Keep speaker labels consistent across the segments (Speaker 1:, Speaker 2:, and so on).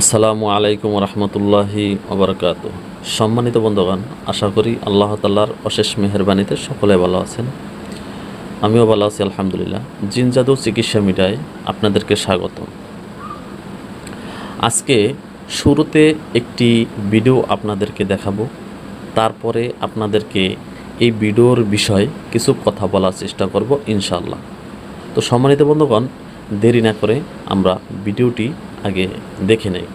Speaker 1: আসসালামু আলাইকুম রহমতুল্লাহি ওবরকাত। সম্মানিত বন্ধুগণ, আশা করি আল্লাহ তাল্লার অশেষ মেহরবানিতে সকলে ভালো আছেন। আমিও ভালো আছি, আলহামদুলিল্লাহ। জিনজাদু চিকিৎসা মিডিয়ায় আপনাদেরকে স্বাগত আজকে শুরুতে একটি ভিডিও আপনাদেরকে দেখাবো। তারপরে আপনাদেরকে এই ভিডিওর বিষয়ে কিছু কথা বলার চেষ্টা করব ইনশাল্লাহ তো সম্মানিত বন্ধুগণ দেরি না করে আমরা ভিডিওটি আগে দেখে নেই।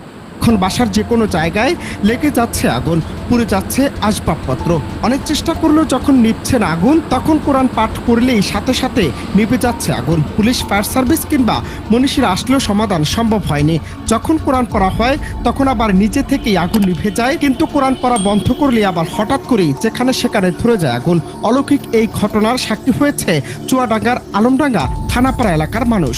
Speaker 2: এখন বাসার যে কোনো জায়গায় লেগে যাচ্ছে আগুন, পুড়ে যাচ্ছে আসবাবপত্র। অনেক চেষ্টা করলেও যখন নিচ্ছে আগুন, তখন কোরআন পাঠ করলেই সাথে সাথে নিভে যাচ্ছে আগুন। পুলিশ, ফায়ার সার্ভিস কিংবা মনীষীরা আসলেও সমাধান সম্ভব হয়নি। যখন কোরআন পড়া হয়, তখন আবার নিজে থেকেই আগুন নিভে যায়, কিন্তু কোরআন পড়া বন্ধ করলে আবার হঠাৎ করেই যেখানে সেখানে ধরে যায় আগুন। অলৌকিক এই ঘটনার সাক্ষী হয়েছে চুয়াডাঙ্গার আলমডাঙ্গা থানাপাড়া এলাকার মানুষ।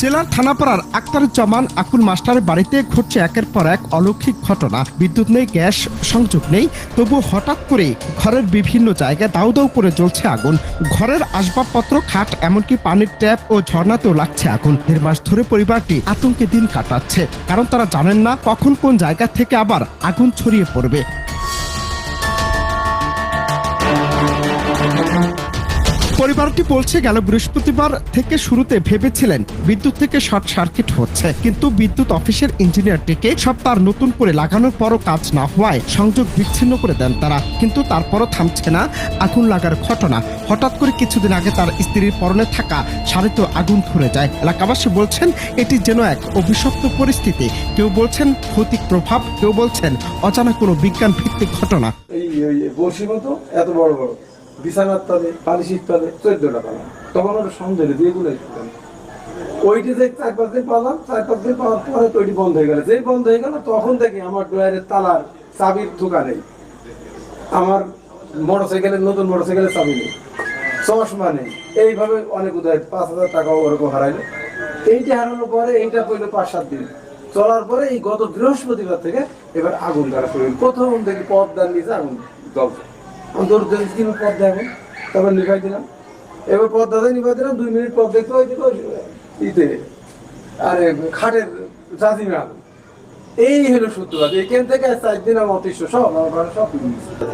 Speaker 2: জেলার থানাপাড়ার আক্তারুজ্জামান আকুল মাস্টারের বাড়িতে ঘটছে একের পর এক অলৌকিক ঘটনা। বিদ্যুৎ নেই, গ্যাস সংযোগ নেই তবু হঠাৎ করে ঘরের বিভিন্ন জায়গায় দাউ দাউ করে জ্বলছে আগুন। ঘরের আসবাবপত্র, খাট, এমনকি পানির ট্যাপ ও ঝর্ণাতেও লাগছে আগুন। দেড় মাস ধরে পরিবারটি আতঙ্কে দিন কাটাচ্ছে। কারণ তারা জানেন না কখন কোন জায়গা থেকে আবার আগুন ছড়িয়ে পড়বে। পরিবারটি বলছে, গেল বৃহস্পতিবার থেকে শুরুতে ভেবেছিলেন বিদ্যুৎ থেকে শর্ট সার্কিট হচ্ছে। কিন্তু বিদ্যুৎ অফিসের ইঞ্জিনিয়ারটিকে সব তার নতুন করে লাগানোর পরও কাজ না হওয়ায় সংযোগ বিচ্ছিন্ন করে দেন তারা। কিন্তু তারপরও থামছে না, আগুন লাগার ঘটনা। হঠাৎ করে কিছুদিন আগে তার স্ত্রীর পরনে থাকা শাড়িতে আগুন ধরে যায়। এলাকাবাসী বলছেন, এটি যেন এক অভিশপ্ত পরিস্থিতি। কেউ বলছেন, ভৌতিক প্রভাব, কেউ বলছেন, অজানা কোনো বিজ্ঞান ভিত্তিক ঘটনা
Speaker 3: বড় বড়। বিছানার তলে পালিশির তলে, চোদ্দটা পালাম তখন ওটা সন্দেহ দিয়ে গুলো ওইটি যে চার পাঁচ দিন পালাম, চার পাঁচ দিন পাওয়ার পরে তো ওইটি বন্ধ হয়ে গেল। যেই বন্ধ হয়ে গেল, তখন থেকে আমার ড্রয়ারের তালার চাবির ঠোকা নেই। আমার মোটর সাইকেলের নতুন মোটর সাইকেলের চাবি নেই। চশমা নেই। এইভাবে অনেক উদয়, পাঁচ হাজার টাকা ওরকম হারাইলো। এইটা হারানোর পরে এইটা পড়ল পাঁচ সাত দিন। চলার পরে এই গত বৃহস্পতিবার থেকে এবার আগুন ধরা শুরু প্রথম দেখি পদ্মার নিচে আগুন জ্বলছে। আমি দৌড় দেখি কি পদ্মা এখন তারপর নিভাই দিলাম। এবার পদ্মাতে নিভাই দিলাম, দুই মিনিট পর দেখতে হয়েছিল ইতে, আরে, খাটের চাষি আগুন এই হলো কথা এখান থেকে চার দিন আমার অতিষ্ঠ সব আমার ঘরে সব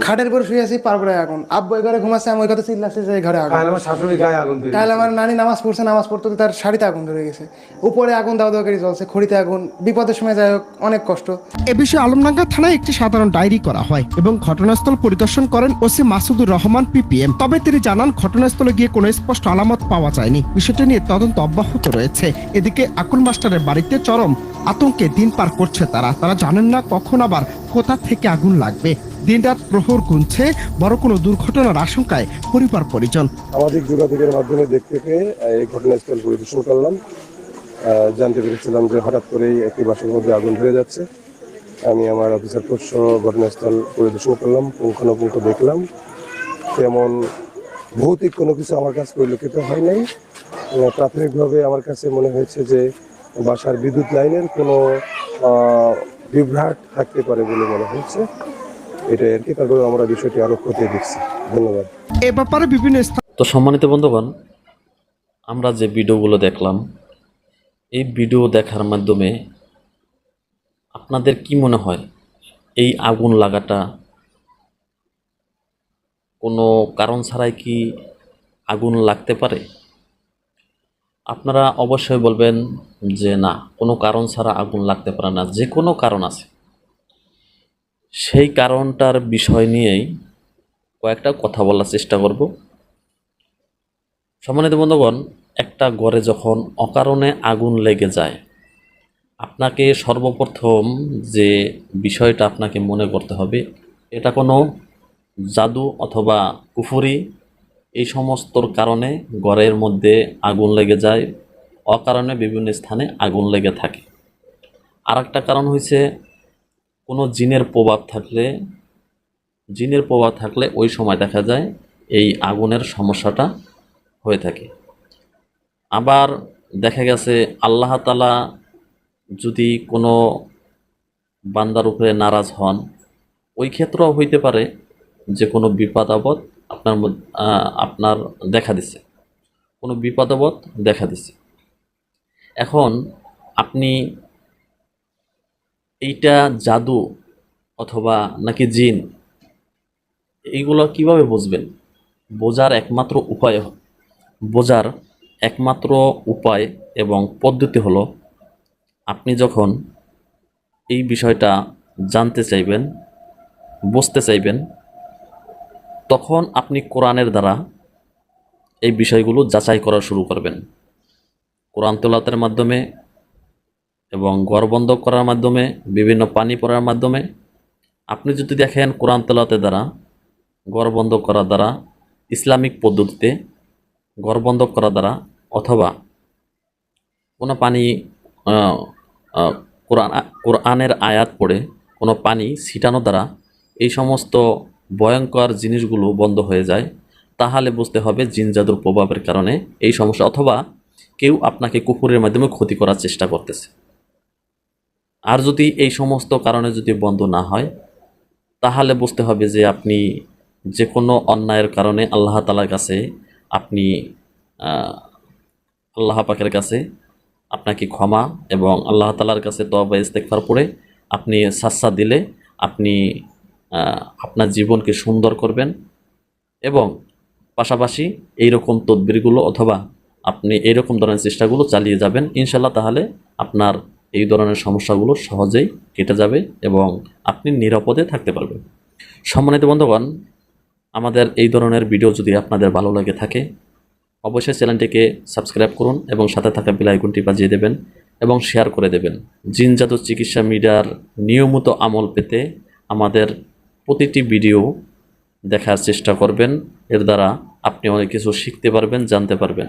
Speaker 4: খাটের উপর শুয়ে আছি পার করে আগুন। আব্বু ঘরে ঘুমাচ্ছে আমি ওই কথা চিল্লাচ্ছে যে ঘরে আগুন।
Speaker 3: আমার শাশুড়ি গায়ে আগুন
Speaker 4: তাহলে আমার নানি নামাজ পড়ছে নামাজ পড়তে তার শাড়িতে আগুন ধরে গেছে। উপরে আগুন দাও দাও করে জ্বলছে খড়িতে আগুন বিপদের সময় যাই হোক অনেক কষ্ট।
Speaker 2: এ বিষয়ে আলমডাঙ্গা থানায় একটি সাধারণ ডায়েরি করা হয় এবং ঘটনাস্থল পরিদর্শন করেন ওসি মাসুদুর রহমান পিপিএম। তবে তিনি জানান ঘটনাস্থলে গিয়ে কোনো স্পষ্ট আলামত পাওয়া যায়নি। বিষয়টি নিয়ে তদন্ত অব্যাহত রয়েছে। এদিকে আকুল মাস্টারের বাড়িতে চরম আতঙ্কে দিন পার করছে তারা তারা জানেন না কখন আবার কোথা থেকে আগুন লাগবে। দিনরাত প্রহর গুনছে, বড় কোনো দুর্ঘটনার আশঙ্কায় পরিবার পরিজন।
Speaker 5: সামাজিক যোগাযোগের মাধ্যমে দেখতে পেয়ে এই ঘটনাস্থল পরিদর্শন করলাম। জানতে পেরেছিলাম যে হঠাৎ করেই একটি বাসের মধ্যে আগুন ধরে যাচ্ছে। আমি আমার অফিসার পোস্ট ঘটনাস্থল পরিদর্শন করলাম, পুঙ্খানুপুঙ্খ দেখলাম। তেমন ভৌতিক কোনো কিছু আমার কাছে পরিলক্ষিত হয় নাই। প্রাথমিকভাবে আমার কাছে মনে হয়েছে যে বাসার বিদ্যুৎ লাইনের কোনো বিভ্রাট থাকতে পারে বলে মনে হচ্ছে। এটাই আর কি তারপরে আমরা বিষয়টি আরও খতিয়ে দেখছি। ধন্যবাদ।
Speaker 2: এ ব্যাপারে বিভিন্ন
Speaker 1: তো সম্মানিত বন্ধুগণ আমরা যে ভিডিওগুলো দেখলাম এই ভিডিও দেখার মাধ্যমে আপনাদের কি মনে হয় এই আগুন লাগাটা কোনো কারণ ছাড়াই কি আগুন লাগতে পারে? আপনারা অবশ্যই বলবেন যে না, কোনো কারণ ছাড়া আগুন লাগতে পারে না, যে কোনো কারণ আছে। সেই কারণটার বিষয় নিয়েই কয়েকটা কথা বলার চেষ্টা করব। সম্মানিত বন্ধুগণ, একটা ঘরে যখন অকারণে আগুন লেগে যায়, আপনাকে সর্বপ্রথম যে বিষয়টা আপনাকে মনে করতে হবে, এটা কোনো জাদু অথবা কুফুরি, এই সমস্তর কারণে ঘরের মধ্যে আগুন লেগে যায়। অকারণে বিভিন্ন স্থানে আগুন লেগে থাকে। আর একটা কারণ হয়েছে কোনো জিনের প্রভাব থাকলে, জিনের প্রভাব থাকলে ওই সময় দেখা যায় এই আগুনের সমস্যাটা হয়ে থাকে। আবার দেখা গেছে, আল্লাহ তালা যদি কোনো বান্দার উপরে নারাজ হন, ওই ক্ষেত্রেও হইতে পারে যে কোনো বিপদ আপদ আপনার আপনার দেখা দিছে। কোনো বিপদ আপদ দেখা দিছে। এখন আপনি এইটা জাদু অথবা নাকি জিন, এইগুলো কীভাবে বুঝবেন? বোঝার একমাত্র উপায় বোঝার একমাত্র উপায় এবং পদ্ধতি হলো, আপনি যখন এই বিষয়টা জানতে চাইবেন, বুঝতে চাইবেন, তখন আপনি কোরআনের দ্বারা এই বিষয়গুলো যাচাই করা শুরু করবেন। কোরআন তোলাতের মাধ্যমে এবং ঘর বন্ধ করার মাধ্যমে, বিভিন্ন পানি পড়ার মাধ্যমে, আপনি যদি দেখেন কোরআন তেলাতের দ্বারা, ঘর বন্ধ করার দ্বারা, ইসলামিক পদ্ধতিতে ঘর বন্ধ করার দ্বারা, অথবা কোনো পানি কোরআন, কোরআনের আয়াত পড়ে কোনো পানি ছিটানো দ্বারা এই সমস্ত ভয়ঙ্কর জিনিসগুলো বন্ধ হয়ে যায়, তাহলে বুঝতে হবে জিন জাদুর প্রভাবের কারণে এই সমস্যা, অথবা কেউ আপনাকে কুকুরের মাধ্যমে ক্ষতি করার চেষ্টা করতেছে। আর যদি এই সমস্ত কারণে যদি বন্ধ না হয়, তাহলে বুঝতে হবে যে আপনি যে কোনো অন্যায়ের কারণে আল্লাহ তালার কাছে আপনি আল্লাহ পাকের কাছে আপনাকে ক্ষমা এবং আল্লাহ তালার কাছে তবা ইস্তেকফার পড়ে আপনি সাচ্চা দিলে আপনি আপনার জীবনকে সুন্দর করবেন এবং পাশাপাশি এইরকম তদবিরগুলো অথবা আপনি এইরকম ধরনের চেষ্টাগুলো চালিয়ে যাবেন, ইনশাল্লাহ তাহলে আপনার এই ধরনের সমস্যাগুলো সহজেই কেটে যাবে এবং আপনি নিরাপদে থাকতে পারবেন। সম্মানিত বন্ধুগণ, আমাদের এই ধরনের ভিডিও যদি আপনাদের ভালো লাগে থাকে, অবশ্যই চ্যানেলটিকে সাবস্ক্রাইব করুন এবং সাথে থাকা বেল আইকনটি বাজিয়ে দেবেন এবং শেয়ার করে দেবেন। জিনজাত চিকিৎসা মিডিয়ার নিয়মিত আমল পেতে আমাদের প্রতিটি ভিডিও দেখার চেষ্টা করবেন। এর দ্বারা আপনি অনেক কিছু শিখতে পারবেন, জানতে পারবেন।